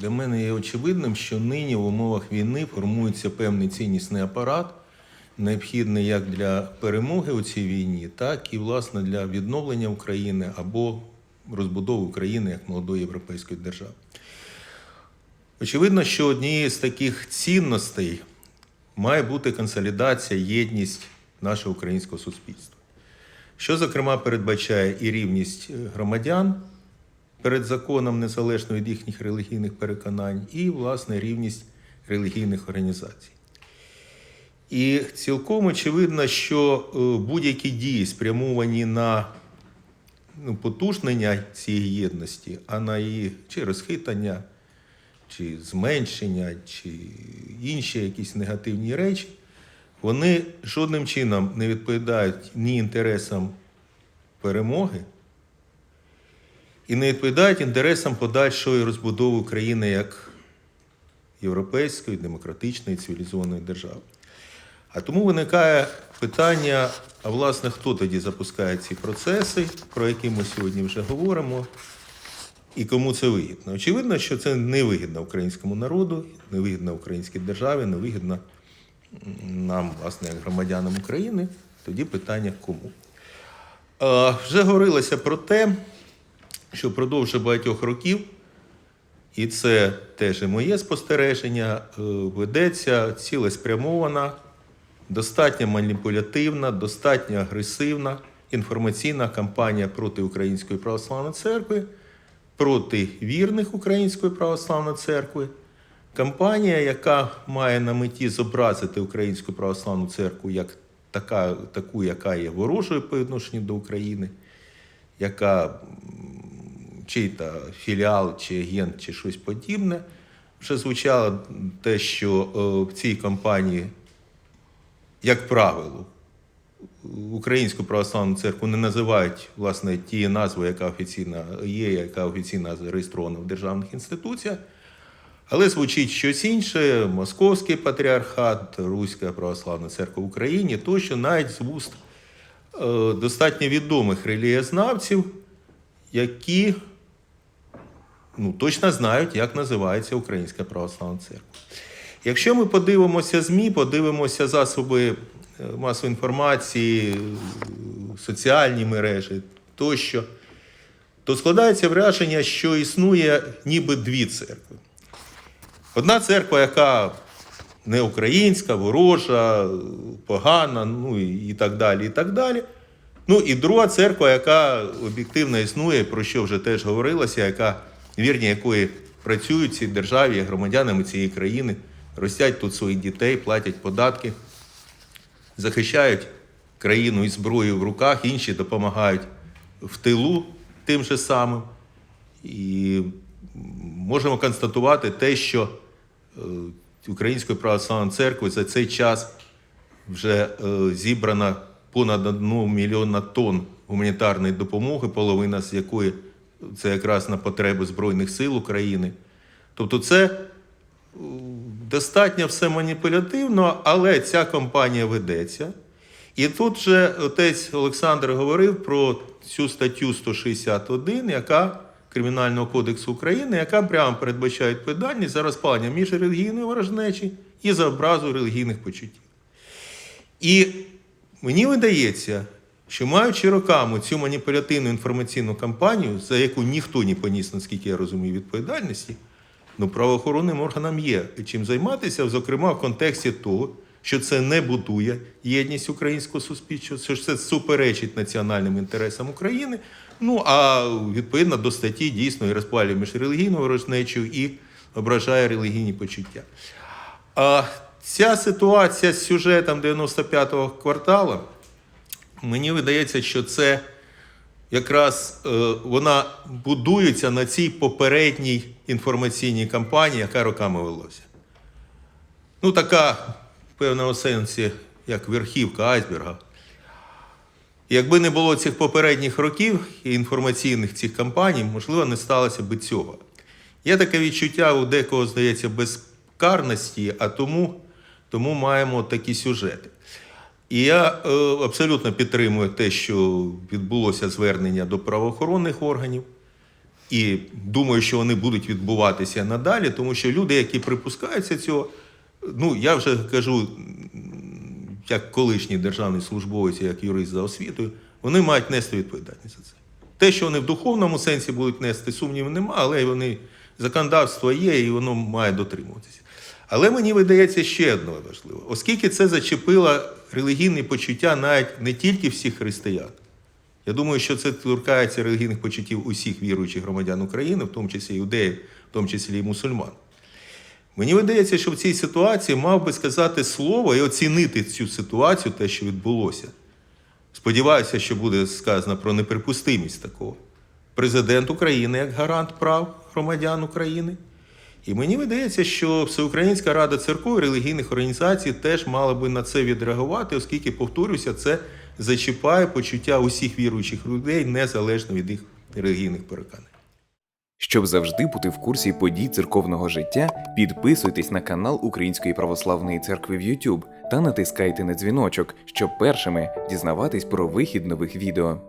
для мене є очевидним, що нині в умовах війни формується певний ціннісний апарат, необхідний як для перемоги у цій війні, так і власне для відновлення України або розбудови України як молодої європейської держави. Очевидно, що однією з таких цінностей має бути консолідація, єдність нашого українського суспільства, що, зокрема, передбачає і рівність е, громадян перед законом незалежно від їхніх релігійних переконань, і, власне, рівність релігійних організацій. І цілком очевидно, що е, будь-які дії, спрямовані на ну, потужнення цієї єдності, а на її чи розхитання, чи зменшення, чи інші якісь негативні речі, вони жодним чином не відповідають ні інтересам перемоги, і не відповідають інтересам подальшої розбудови України як європейської, демократичної, цивілізованої держави. А тому виникає питання: а власне, хто тоді запускає ці процеси, про які ми сьогодні вже говоримо, і кому це вигідно? Очевидно, що це не вигідно українському народу, не вигідно українській державі, не вигідно нам, власне, як громадянам України. Тоді питання кому. Вже говорилося про те, що впродовж багатьох років, і це теж і моє спостереження, е, ведеться цілеспрямована, достатньо маніпулятивна, достатньо агресивна інформаційна кампанія проти Української православної церкви, проти вірних Української православної церкви. Кампанія, яка має на меті зобразити Українську православну церкву як така, таку, яка є ворожою по відношенню до України, яка чий-то філіал, чи агент, чи щось подібне. Вже звучало те, що е, в цій кампанії, як правило, Українську православну церкву не називають власне тієї назви, яка офіційна є, яка офіційно зареєстрована в державних інституціях. Але звучить щось інше: Московський патріархат, Руська православна церква в Україні, тощо навіть з вуст е, достатньо відомих релігієзнавців, які ну, точно знають, як називається Українська православна церква. Якщо ми подивимося ЗМІ, подивимося засоби е, масової інформації, соціальні мережі тощо, то складається враження, що існує ніби дві церкви. Одна церква, яка не українська, ворожа, погана, ну і так далі. і так далі. Ну і друга церква, яка об'єктивно існує, про що вже теж говорилося, яка вірні якої працюють в цій державі, є громадянами цієї країни, ростять тут своїх дітей, платять податки, захищають країну із зброєю в руках, інші допомагають в тилу тим же самим. І можемо констатувати те, що е, Українською православною церквою за цей час вже е, зібрано понад 1 мільйона тонн гуманітарної допомоги, половина з якої це якраз на потреби Збройних сил України. Тобто, це е, достатньо все маніпулятивно, але ця кампанія ведеться. І тут же отець Олександр говорив про цю статтю 161, яка Кримінального кодексу України, яка прямо передбачає відповідальність за розпалення міжрелігійної ворожнечі і за образу релігійних почуттів. І мені видається, що маючи роками цю маніпулятивну інформаційну кампанію, за яку ніхто не поніс, наскільки я розумію, відповідальності, ну правоохоронним органам є чим займатися, зокрема в контексті того, що це не будує єдність українського суспільства, що це суперечить національним інтересам України. Ну а відповідно до статті дійсно і розпалює міжрелігійну ворожнечу і ображає релігійні почуття. А ця ситуація з сюжетом 95-го кварталу, мені видається, що це якраз е, вона будується на цій попередній інформаційній кампанії, яка роками велася. Ну, така в певному сенсі, як верхівка айсберга. Якби не було цих попередніх років і інформаційних цих кампаній, можливо, не сталося би цього. Є таке відчуття у декого, здається, безкарності, а тому, тому маємо такі сюжети. І я е, абсолютно підтримую те, що відбулося звернення до правоохоронних органів. і думаю, що вони будуть відбуватися надалі, тому що люди, які припускаються цього, ну я вже кажу, як колишній державний службовець, як юрист за освітою, вони мають нести відповідальність за це. Те, що вони в духовному сенсі будуть нести, сумнівів нема, але вони законодавство є і воно має дотримуватися. Але мені видається ще одне важливе, оскільки це зачепило релігійні почуття навіть не тільки всіх християн. Я думаю, що це торкається релігійних почуттів усіх віруючих громадян України, в тому числі іудеїв, в тому числі і мусульман. Мені видається, що в цій ситуації мав би сказати слово і оцінити цю ситуацію, те, що відбулося. Сподіваюся, що буде сказано про неприпустимість такого. Президент України як гарант прав громадян України. І мені видається, що Всеукраїнська рада церков і релігійних організацій теж мала би на це відреагувати, оскільки, повторюся, це зачіпає почуття усіх віруючих людей незалежно від їх релігійних переконань. Щоб завжди бути в курсі подій церковного життя, підписуйтесь на канал Української православної церкви в YouTube та натискайте на дзвіночок, щоб першими дізнаватись про вихід нових відео.